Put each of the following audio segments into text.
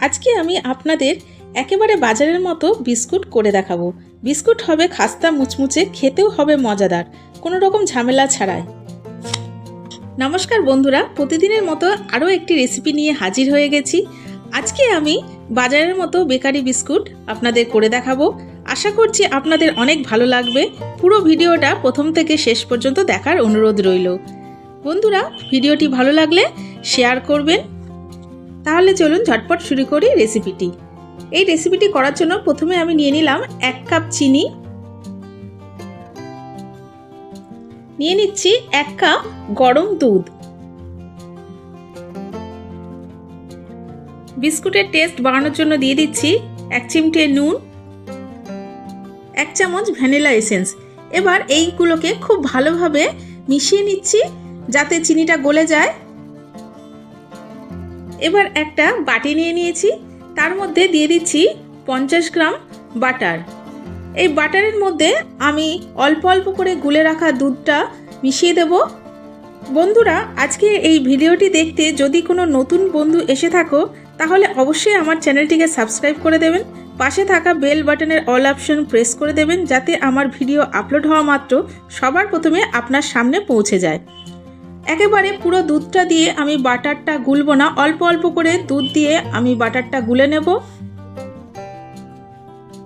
আজকে আমি আপনাদের একেবারে বাজারের মতো বিস্কুট করে দেখাবো। বিস্কুট হবে খাস্তা মুচমুচে, খেতেও হবে মজাদার, কোনো রকম ঝামেলা ছাড়াই। নমস্কার বন্ধুরা, প্রতিদিনের মতো আরও একটি রেসিপি নিয়ে হাজির হয়ে গেছি। আজকে আমি বাজারের মতো বেকারি বিস্কুট আপনাদের করে দেখাবো। আশা করছি আপনাদের অনেক ভালো লাগবে। পুরো ভিডিওটা প্রথম থেকে শেষ পর্যন্ত দেখার অনুরোধ রইল। বন্ধুরা, ভিডিওটি ভালো লাগলে শেয়ার করবেন তাহলে চলুন ঝটপট শুরু করি রেসিপিটি এই রেসিপিটি করার জন্য প্রথমে আমি নিয়ে নিলাম এক কাপ চিনি। নিয়ে নিচ্ছি এক কাপ গরম দুধ। বিস্কুটের টেস্ট বাড়ানোর জন্য দিয়ে দিচ্ছি এক চিমটে নুন, এক চামচ ভ্যানিলা এসেন্স এবার এইগুলোকে খুব ভালোভাবে মিশিয়ে নিচ্ছি যাতে চিনিটা গলে যায়। এবার একটা বাটি নিয়ে নিয়েছি। তার মধ্যে দিয়ে দিচ্ছি পঞ্চাশ গ্রাম বাটার। এই বাটারের মধ্যে আমি অল্প অল্প করে গুলে রাখা দুধটা মিশিয়ে দেব। বন্ধুরা, আজকে এই ভিডিওটি দেখতে যদি কোনো নতুন বন্ধু এসে থাকো, তাহলে অবশ্যই আমার চ্যানেলটিকে সাবস্ক্রাইব করে দেবেন। পাশে থাকা বেল বাটনের অল অপশন প্রেস করে দেবেন, যাতে আমার ভিডিও আপলোড হওয়া মাত্র সবার প্রথমে আপনার সামনে পৌঁছে যায়। একেবারে পুরো দুধটা দিয়ে আমি বাটারটা গুলব না, অল্প অল্প করে দুধ দিয়ে আমি বাটারটা গুলে নেব।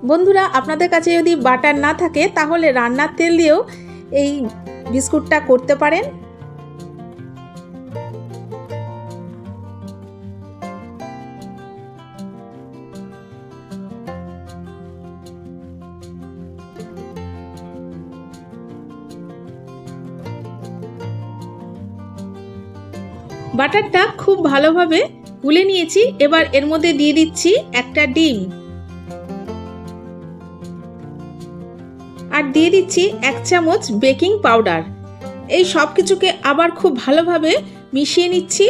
বন্ধুরা, আপনাদের কাছে যদি বাটার না থাকে, তাহলে রান্নার তেল দিয়েও এই বিস্কুটটা করতে পারেন। বাটারটা খুব ভালোভাবে গুলে নিয়েছি, এবার এর মধ্যে দিয়ে দিচ্ছি একটা ডিম। আর দিয়ে দিচ্ছি এক চামচ বেকিং পাউডার। এই সব কিছুকে আবার খুব ভালোভাবে মিশিয়ে নিচ্ছি।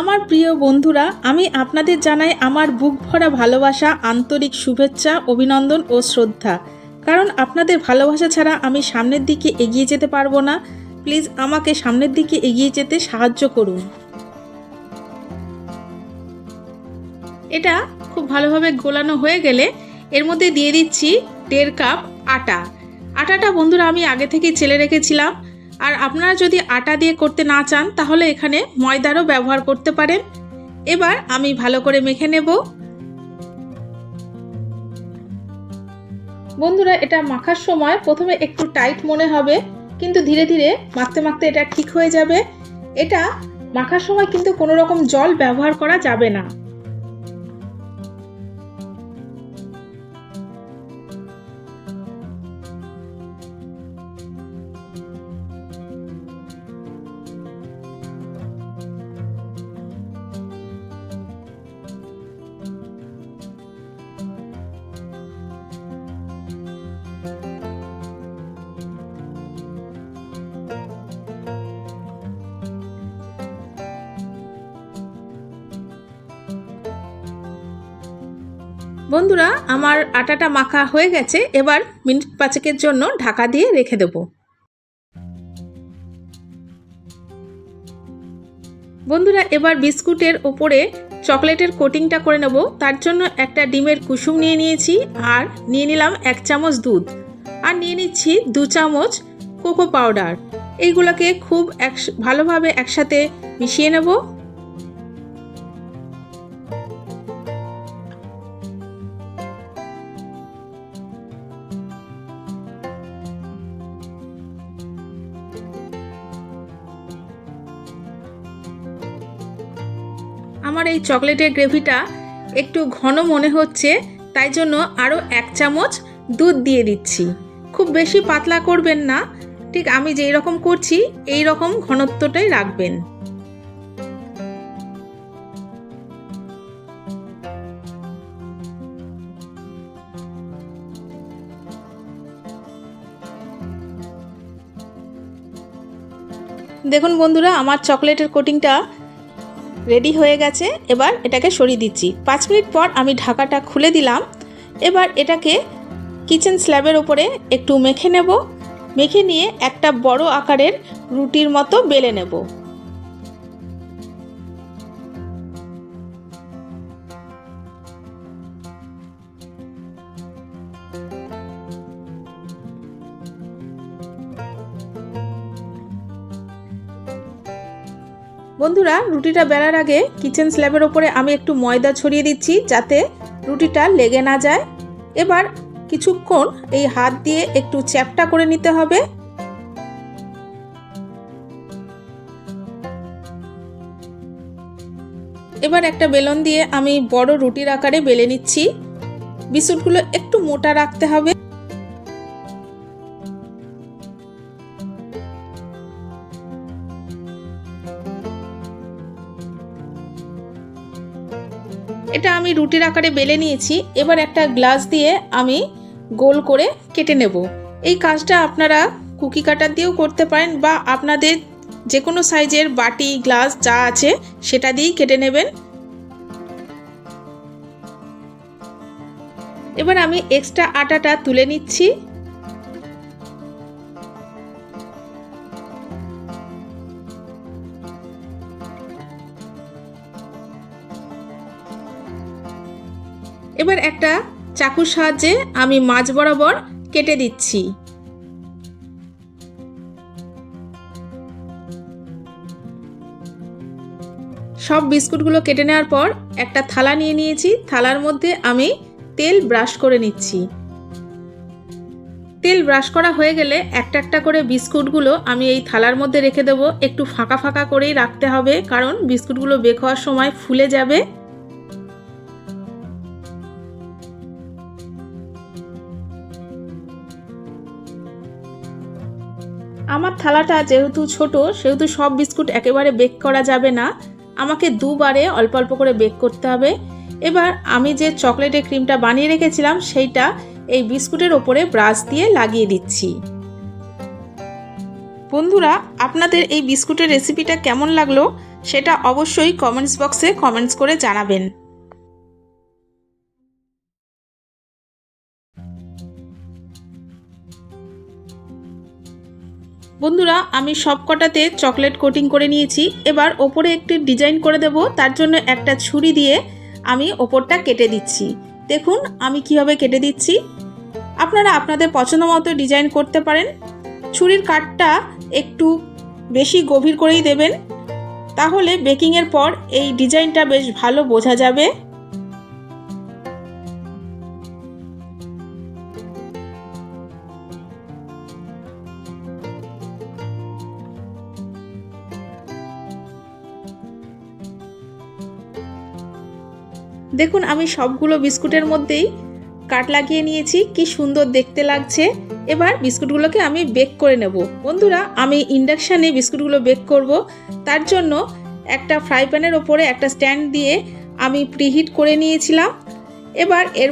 আমার প্রিয় বন্ধুরা, আমি আপনাদের জানাই আমার বুক ভরা ভালোবাসা, আন্তরিক শুভেচ্ছা, অভিনন্দন ও শ্রদ্ধা। কারণ আপনাদের ভালোবাসা ছাড়া আমি সামনের দিকে এগিয়ে যেতে পারব না। প্লিজ আমাকে সামনের দিকে এগিয়ে যেতে সাহায্য করুন। এটা খুব ভালোভাবে গোলানো হয়ে গেলে এর মধ্যে দিয়ে দিচ্ছি দেড় কাপ আটা। আটাটা বন্ধুরা আমি আগে থেকেই চেলে রেখেছিলাম। আর আপনারা যদি আটা দিয়ে করতে না চান, তাহলে এখানে ময়দারও ব্যবহার করতে পারেন। এবার আমি ভালো করে মেখে নেব। বন্ধুরা, এটা মাখার সময় প্রথমে একটু টাইট মনে হবে। কিন্তু ধীরে ধীরে মাখতে মাখতে এটা ঠিক হয়ে যাবে। এটা মাখার সময় কিন্তু কোনো রকম জল ব্যবহার করা যাবে না। বন্ধুরা, আমার আটাটা মাখা হয়ে গেছে, এবার মিনিট পাঁচেকের জন্য ঢাকা দিয়ে রেখে দেব। বন্ধুরা, এবার বিস্কুটের ওপরে চকলেটের কোটিংটা করে নেব। তার জন্য একটা ডিমের কুসুম নিয়ে নিয়েছি, আর নিয়ে নিলাম এক চামচ দুধ। আর নিয়ে নিচ্ছি দু চামচ কোকো পাউডার। এইগুলোকে খুব এক ভালোভাবে একসাথে মিশিয়ে নেব। আমার এই চকলেটের গ্রেভিটা একটু ঘন মনে হচ্ছে, তাই জন্য আরও এক চামচ দুধ দিয়ে দিচ্ছি। খুব বেশি পাতলা করবেন না, ঠিক আমি যেই রকম করছি, এই রকম ঘনত্বটাই রাখবেন। দেখুন বন্ধুরা, আমার চকলেটের কোটিংটা রেডি হয়ে গেছে। এবার এটাকে সরিয়ে দিচ্ছি। পাঁচ মিনিট পর আমি ঢাকাটা খুলে দিলাম। এবার এটাকে কিচেন স্ল্যাবের ওপরে একটু মেখে নেব। মেখে নিয়ে একটা বড় আকারের রুটির মতো বেলে নেব। বন্ধুরা, রুটিটা বেলার আগে কিচেন স্ল্যাবের ওপরে আমি একটু ময়দা ছড়িয়ে দিচ্ছি যাতে রুটিটা লেগে না যায়। এবার কিছুক্ষণ এই হাত দিয়ে একটু চ্যাপটা করে নিতে হবে। এবার একটা বেলন দিয়ে আমি বড় রুটির আকারে বেলে নিচ্ছি। বিস্কুটগুলো একটু মোটা রাখতে হবে। এটা আমি রুটির আকারে বেলে নিয়েছি। এবার একটা গ্লাস দিয়ে আমি গোল করে কেটে নেব। এই কাজটা আপনারা কুকি কাটার দিয়েও করতে পারেন বা আপনাদের যে কোনো সাইজের বাটি, গ্লাস যা আছে সেটা দিয়েই কেটে নেবেন। এবার আমি এক্সট্রা আটাটা তুলে নিচ্ছি। এবার একটা চাকুর সাহায্যে আমি মাছ বরাবর কেটে দিচ্ছি। সব বিস্কুটগুলো কেটে নেওয়ার পর একটা থালা নিয়ে নিয়েছি। থালার মধ্যে আমি তেল ব্রাশ করে নিচ্ছি। তেল ব্রাশ করা হয়ে গেলে একটা একটা করে বিস্কুটগুলো আমি এই থালার মধ্যে রেখে দেবো। একটু ফাঁকা ফাঁকা করেই রাখতে হবে, কারণ বিস্কুটগুলো বেক হওয়ার সময় ফুলে যাবে। আমার থালাটা যেহেতু ছোট, সেহেতু সব বিস্কুট একেবারে বেক করা যাবে না। আমাকে দুবারে অল্প অল্প করে বেক করতে হবে। এবার আমি যে চকলেটের ক্রিমটা বানিয়ে রেখেছিলাম, সেইটা এই বিস্কুটের ওপরে ব্রাশ দিয়ে লাগিয়ে দিচ্ছি। বন্ধুরা, আপনাদের এই বিস্কুটের রেসিপিটা কেমন লাগল, সেটা অবশ্যই কমেন্টস বক্সে কমেন্টস করে জানাবেন। বন্ধুরা, আমি সব কটাতে চকলেট কোটিং করে নিয়েছি। এবার ওপরে একটি ডিজাইন করে দেব। তার জন্য একটা ছুরি দিয়ে আমি ওপরটা কেটে দিচ্ছি। দেখুন, আমি কীভাবে কেটে দিচ্ছি। আপনারা আপনাদের পছন্দ মতো ডিজাইন করতে পারেন। ছুরির কাঠটা একটু বেশি গভীর করেই দেবেন। তাহলে বেকিংয়ের পর এই ডিজাইনটা বেশ ভালো বোঝা যাবে। দেখুন, আমি সবগুলো বিস্কুটের মধ্যেই কাট লাগিয়ে নিয়েছি। কি সুন্দর দেখতে লাগছে। এবার বিস্কুটগুলোকে আমি বেক করে নেব। বন্ধুরা, আমি ইন্ডাকশানে বিস্কুটগুলো বেক করব। তার জন্য একটা ফ্রাই প্যানের ওপরে একটা স্ট্যান্ড দিয়ে আমি প্রিহিট করে নিয়েছিলাম। এবার এর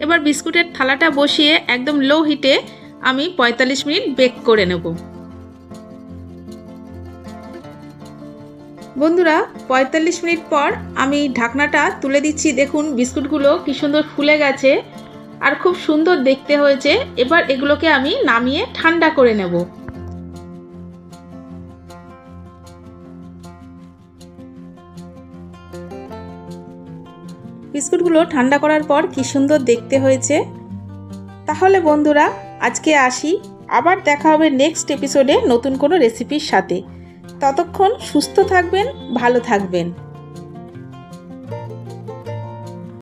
এবার বিস্কুটের থালাটা বসিয়ে একদম লো হিটে আমি পঁয়তাল্লিশ মিনিট বেক করে নেব। বন্ধুরা, পঁয়তাল্লিশ মিনিট পর আমি ঢাকনাটা তুলে দিচ্ছি। দেখুন, বিস্কুটগুলো কি সুন্দর ফুলে গেছে আর খুব সুন্দর দেখতে হয়েছে। এবার এগুলোকে আমি নামিয়ে ঠান্ডা করে নেব। বিস্কুটগুলো ঠান্ডা করার পর কি সুন্দর দেখতে হয়েছে। তাহলে বন্ধুরা, আজকে আসি। আবার দেখা হবে নেক্সট এপিসোডে নতুন কোনো রেসিপির সাথে। ততক্ষণ সুস্থ থাকবেন ভালো থাকবেন।